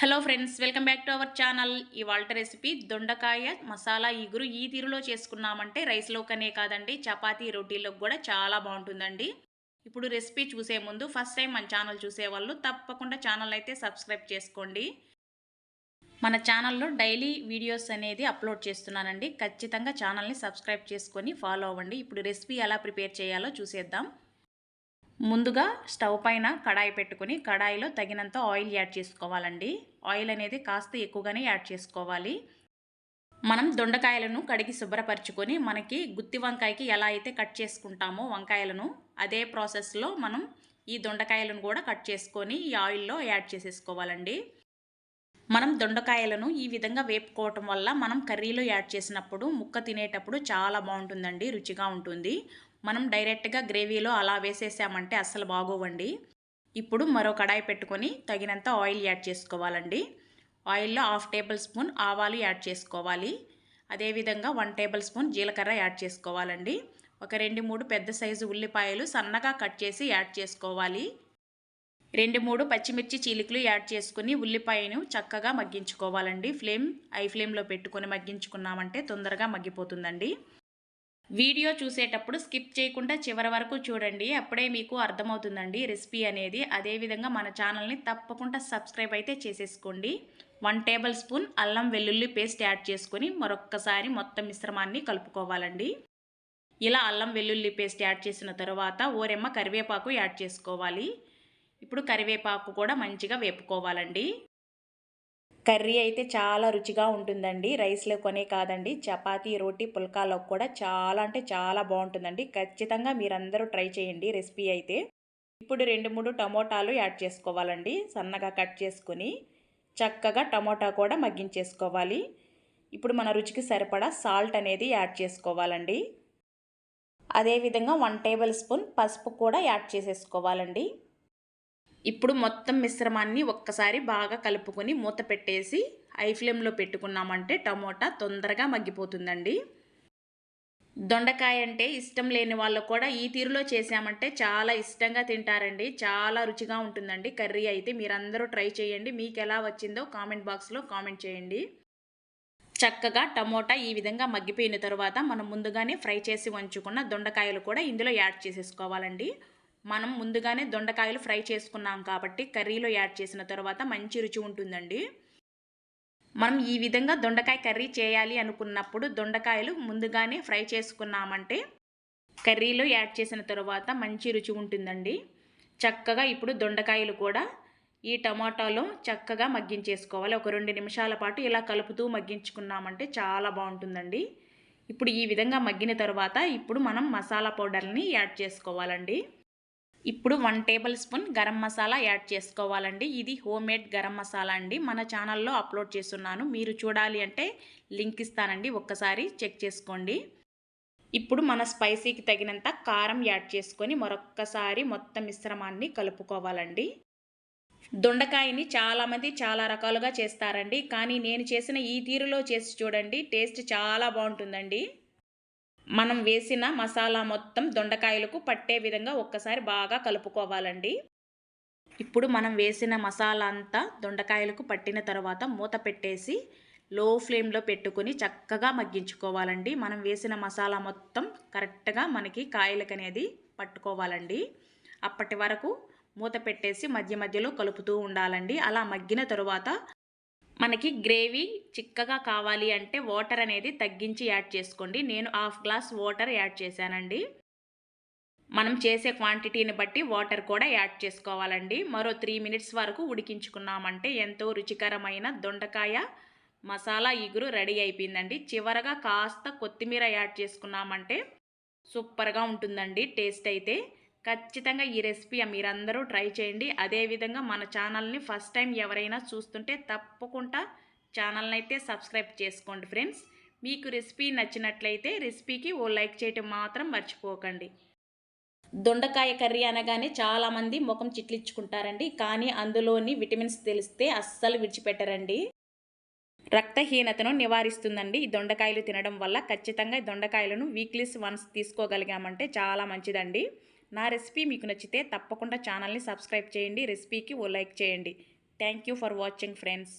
Hello friends welcome back to our channel ఇవాళ recipe దొండకాయ మసాలా ఇగురు ఈ తీరులో చేసుకున్నామంటే రైస్లోకనే కాదండి చపాతీ రొటీలకు కూడా చాలా బాగుంటుందండి. ఇప్పుడు రెసిపీ చూసే ముందు ఫస్ట్ టైం మన ఛానల్ చూసేవాళ్ళు తప్పకుండా ఛానల్ అయితే సబ్స్క్రైబ్ చేసుకోండి. మన ఛానల్లో డైలీ వీడియోస్ అనేది అప్లోడ్ చేస్తున్నానండి. ఖచ్చితంగా ఛానల్ని సబ్స్క్రైబ్ చేసుకొని ఫాలో అవ్వండి. ఇప్పుడు రెసిపీ ఎలా ప్రిపేర్ చేయాలో చూసేద్దాం. ముందుగా స్టవ్ పైన కడాయి పెట్టుకుని కడాయిలో తగినంత ఆయిల్ యాడ్ చేసుకోవాలండి. ఆయిల్ అనేది కాస్త ఎక్కువగానే యాడ్ చేసుకోవాలి. మనం దొండకాయలను కడిగి శుభ్రపరచుకొని మనకి గుత్తి వంకాయకి ఎలా అయితే కట్ చేసుకుంటామో వంకాయలను అదే ప్రాసెస్లో మనం ఈ దొండకాయలను కూడా కట్ చేసుకొని ఈ ఆయిల్లో యాడ్ చేసేసుకోవాలండి. మనం దొండకాయలను ఈ విధంగా వేపుకోవటం వల్ల మనం కర్రీలో యాడ్ చేసినప్పుడు ముక్క తినేటప్పుడు చాలా బాగుంటుందండి రుచిగా ఉంటుంది. మనం డైరెక్ట్గా గ్రేవీలో అలా వేసేసామంటే అస్సలు బాగోవండి. ఇప్పుడు మరో కడాయి పెట్టుకొని తగినంత ఆయిల్ యాడ్ చేసుకోవాలండి. ఆయిల్లో హాఫ్ టేబుల్ స్పూన్ ఆవాలు యాడ్ చేసుకోవాలి. అదేవిధంగా వన్ టేబుల్ స్పూన్ జీలకర్ర యాడ్ చేసుకోవాలండి. ఒక రెండు మూడు పెద్ద సైజు ఉల్లిపాయలు సన్నగా కట్ చేసి యాడ్ చేసుకోవాలి. రెండు మూడు పచ్చిమిర్చి చీలికలు యాడ్ చేసుకుని ఉల్లిపాయను చక్కగా మగ్గించుకోవాలండి. ఫ్లేమ్ ఐ ఫ్లేమ్లో పెట్టుకొని మగ్గించుకున్నామంటే తొందరగా మగ్గిపోతుందండి. వీడియో చూసేటప్పుడు స్కిప్ చేయకుండా చివరి వరకు చూడండి. అప్పుడే మీకు అర్థమవుతుందండి రెసిపీ అనేది. అదేవిధంగా మన ఛానల్ని తప్పకుండా సబ్స్క్రైబ్ అయితే చేసేసుకోండి. వన్ టేబుల్ స్పూన్ అల్లం వెల్లుల్లి పేస్ట్ యాడ్ చేసుకొని మరొక్కసారి మొత్తం మిశ్రమాన్ని కలుపుకోవాలండి. ఇలా అల్లం వెల్లుల్లి పేస్ట్ యాడ్ చేసిన తర్వాత ఓరెమ్మ కరివేపాకు యాడ్ చేసుకోవాలి. ఇప్పుడు కరివేపాకు కూడా మంచిగా వేపుకోవాలండి. కర్రీ అయితే చాలా రుచిగా ఉంటుందండి. రైస్లో కొనే కాదండి. చపాతీ రోటీ పుల్కాలో కూడా చాలా అంటే చాలా బాగుంటుందండి. ఖచ్చితంగా మీరందరూ ట్రై చేయండి రెసిపీ అయితే. ఇప్పుడు రెండు మూడు టమోటాలు యాడ్ చేసుకోవాలండి. సన్నగా కట్ చేసుకుని చక్కగా టమోటా కూడా మగ్గించేసుకోవాలి. ఇప్పుడు మన రుచికి సరిపడా సాల్ట్ అనేది యాడ్ చేసుకోవాలండి. అదేవిధంగా వన్ టేబుల్ స్పూన్ పసుపు కూడా యాడ్ చేసేసుకోవాలండి. ఇప్పుడు మొత్తం మిశ్రమాన్ని ఒక్కసారి బాగా కలుపుకొని మూత పెట్టేసి హై ఫ్లేమ్లో పెట్టుకున్నామంటే టమోటా తొందరగా మగ్గిపోతుందండి. దొండకాయ అంటే ఇష్టం లేని వాళ్ళు కూడా ఈ తీరులో చేసామంటే చాలా ఇష్టంగా తింటారండి. చాలా రుచిగా ఉంటుందండి. కర్రీ అయితే మీరందరూ ట్రై చేయండి. మీకు ఎలా వచ్చిందో కామెంట్ బాక్స్లో కామెంట్ చేయండి. చక్కగా టమోటా ఈ విధంగా మగ్గిపోయిన తర్వాత మనం ముందుగానే ఫ్రై చేసి ఉంచుకున్న దొండకాయలు కూడా ఇందులో యాడ్ చేసేసుకోవాలండి. మనం ముందుగానే దొండకాయలు ఫ్రై చేసుకున్నాం కాబట్టి కర్రీలో యాడ్ చేసిన తర్వాత మంచి రుచి ఉంటుందండి. మనం ఈ విధంగా దొండకాయ కర్రీ చేయాలి అనుకున్నప్పుడు దొండకాయలు ముందుగానే ఫ్రై చేసుకున్నామంటే కర్రీలో యాడ్ చేసిన తర్వాత మంచి రుచి ఉంటుందండి. చక్కగా ఇప్పుడు దొండకాయలు కూడా ఈ టమాటాలో చక్కగా మగ్గించేసుకోవాలి. ఒక రెండు నిమిషాల పాటు ఇలా కలుపుతూ మగ్గించుకున్నామంటే చాలా బాగుంటుందండి. ఇప్పుడు ఈ విధంగా మగ్గిన తర్వాత ఇప్పుడు మనం మసాలా పౌడర్ని యాడ్ చేసుకోవాలండి. ఇప్పుడు one table spoon garam masala add చేసుకోవాలండి. ఇది హోమ్మేడ్ గరం మసాలా అండి. మన ఛానల్లో అప్లోడ్ చేస్తున్నాను. మీరు చూడాలి అంటే లింక్ ఇస్తానండి. ఒక్కసారి చెక్ చేసుకోండి. ఇప్పుడు మన స్పైసీకి తగినంత కారం యాడ్ చేసుకొని మరొక్కసారి మొత్తం మిశ్రమాన్ని కలుపుకోవాలండి. దొండకాయని చాలామంది చాలా రకాలుగా చేస్తారండి. కానీ నేను చేసిన ఈ తీరులో చేసి చూడండి. టేస్ట్ చాలా బాగుంటుందండి. మనం వేసిన మసాలా మొత్తం దొండకాయలకు పట్టే విధంగా ఒక్కసారి బాగా కలుపుకోవాలండి. ఇప్పుడు మనం వేసిన మసాలా అంతా దొండకాయలకు పట్టిన తర్వాత మూత పెట్టేసి లో ఫ్లేమ్లో పెట్టుకుని చక్కగా మగ్గించుకోవాలండి. మనం వేసిన మసాలా మొత్తం కరెక్ట్గా మనకి కాయలకు అనేది పట్టుకోవాలండి. అప్పటి వరకు మూత పెట్టేసి మధ్య మధ్యలో కలుపుతూ ఉండాలండి. అలా మగ్గిన తరువాత మనకి గ్రేవీ చిక్కగా కావాలి అంటే వాటర్ అనేది తగ్గించి యాడ్ చేసుకోండి. నేను హాఫ్ గ్లాస్ వాటర్ యాడ్ చేశానండి. మనం చేసే క్వాంటిటీని బట్టి వాటర్ కూడా యాడ్ చేసుకోవాలండి. మరో త్రీ మినిట్స్ వరకు ఉడికించుకున్నామంటే ఎంతో రుచికరమైన దొండకాయ మసాలా ఇగురు రెడీ అయిపోయిందండి. చివరగా కాస్త కొత్తిమీర యాడ్ చేసుకున్నామంటే సూపర్గా ఉంటుందండి టేస్ట్ అయితే. ఖచ్చితంగా ఈ రెసిపీ మీరందరూ ట్రై చేయండి. అదేవిధంగా మన ఛానల్ని ఫస్ట్ టైం ఎవరైనా చూస్తుంటే తప్పకుండా ఛానల్ని అయితే సబ్స్క్రైబ్ చేసుకోండి ఫ్రెండ్స్. మీకు రెసిపీ నచ్చినట్లయితే రెసిపీకి ఓ లైక్ చేయటం మాత్రం మర్చిపోకండి. దొండకాయ కర్రీ అనగానే చాలామంది ముఖం చిట్లించుకుంటారండి కానీ అందులోని విటమిన్స్ తెలిస్తే అస్సలు విడిచిపెట్టరండి. రక్తహీనతను నివారిస్తుందండి. ఈ దొండకాయలు తినడం వల్ల ఖచ్చితంగా దొండకాయలను వీక్లీస్ వన్స్ తీసుకోగలిగామంటే చాలా మంచిదండి. నా రెసిపీ మీకు నచ్చితే తప్పకుండా ఛానల్ని సబ్స్క్రైబ్ చేయండి రెసిపీకి ఓ లైక్ చేయండి. Thank you for watching friends.